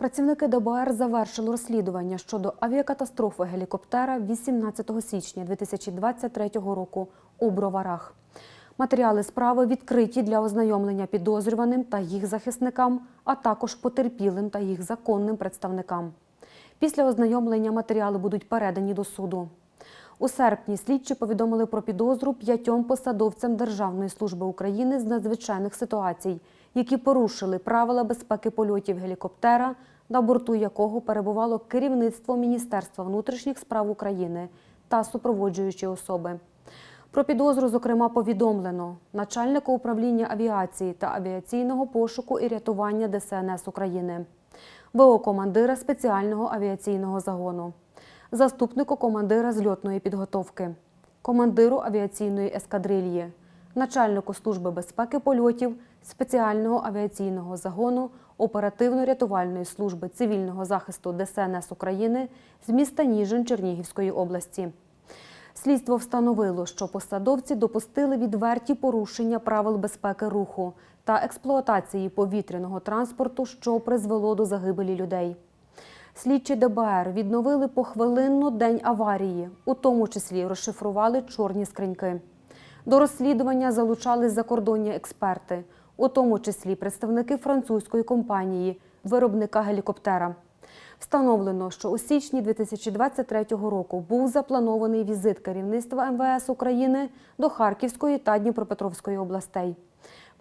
Працівники ДБР завершили розслідування щодо авіакатастрофи гелікоптера 18 січня 2023 року у Броварах. Матеріали справи відкриті для ознайомлення підозрюваним та їх захисникам, а також потерпілим та їх законним представникам. Після ознайомлення матеріали будуть передані до суду. У серпні слідчі повідомили про підозру п'ятьом посадовцям Державної служби України з надзвичайних ситуацій, які порушили правила безпеки польотів гелікоптера, на борту якого перебувало керівництво Міністерства внутрішніх справ України та супроводжуючі особи. Про підозру, зокрема, повідомлено начальника управління авіації та авіаційного пошуку і рятування ДСНС України, ВО командира спеціального авіаційного загону, заступнику командира зльотної підготовки, командиру авіаційної ескадрильї, начальнику служби безпеки польотів спеціального авіаційного загону оперативно-рятувальної служби цивільного захисту ДСНС України з міста Ніжин Чернігівської області. Слідство встановило, що посадовці допустили відверті порушення правил безпеки руху та експлуатації повітряного транспорту, що призвело до загибелі людей. Слідчі ДБР відновили похвилинно день аварії, у тому числі розшифрували чорні скриньки. До розслідування залучали закордонні експерти, у тому числі представники французької компанії, виробника гелікоптера. Встановлено, що у січні 2023 року був запланований візит керівництва МВС України до Харківської та Дніпропетровської областей.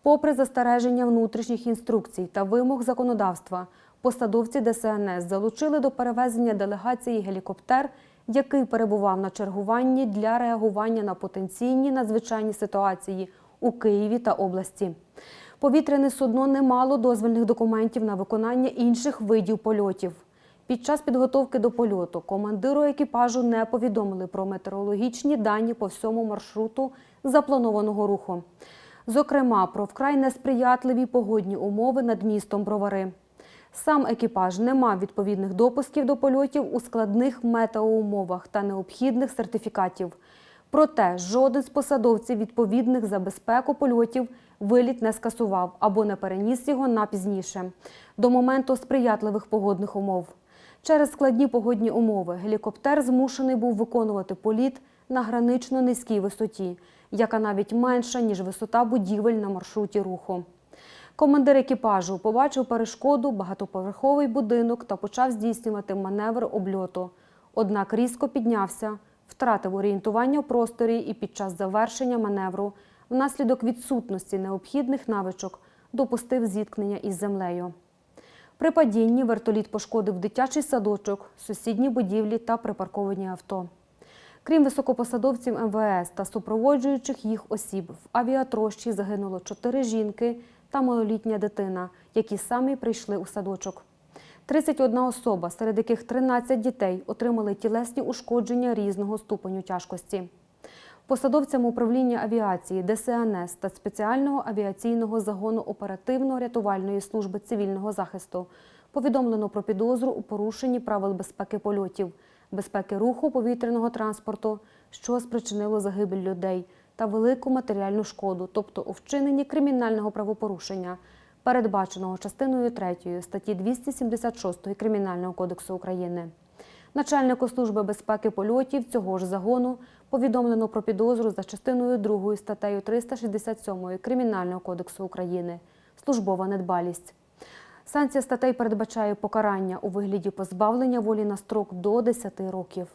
Попри застереження внутрішніх інструкцій та вимог законодавства, посадовці ДСНС залучили до перевезення делегації гелікоптер, який перебував на чергуванні для реагування на потенційні надзвичайні ситуації у Києві та області. Повітряне судно не мало дозвільних документів на виконання інших видів польотів. Під час підготовки до польоту командиру екіпажу не повідомили про метеорологічні дані по всьому маршруту запланованого руху. Зокрема, про вкрай несприятливі погодні умови над містом Бровари. Сам екіпаж не мав відповідних допусків до польотів у складних метеоумовах та необхідних сертифікатів. Проте жоден з посадовців відповідних за безпеку польотів виліт не скасував або не переніс його на пізніше, до моменту сприятливих погодних умов. Через складні погодні умови гелікоптер змушений був виконувати політ на гранично низькій висоті, яка навіть менша, ніж висота будівель на маршруті руху. Командир екіпажу побачив перешкоду, багатоповерховий будинок та почав здійснювати маневр обльоту. Однак різко піднявся, втратив орієнтування в просторі і під час завершення маневру, внаслідок відсутності необхідних навичок, допустив зіткнення із землею. При падінні вертоліт пошкодив дитячий садочок, сусідні будівлі та припарковані авто. Крім високопосадовців МВС та супроводжуючих їх осіб, в авіатрощі загинуло чотири жінки та малолітня дитина, які самі прийшли у садочок. 31 особа, серед яких 13 дітей, отримали тілесні ушкодження різного ступеню тяжкості. Посадовцям управління авіації ДСНС та спеціального авіаційного загону оперативно-рятувальної служби цивільного захисту повідомлено про підозру у порушенні правил безпеки польотів, безпеки руху повітряного транспорту, що спричинило загибель людей та велику матеріальну шкоду, тобто у вчиненні кримінального правопорушення, передбаченого частиною 3 статті 276 Кримінального кодексу України. Начальнику служби безпеки польотів цього ж загону повідомлено про підозру за частиною 2 статтею 367 Кримінального кодексу України службова недбалість. Санкція статей передбачає покарання у вигляді позбавлення волі на строк до 10 років.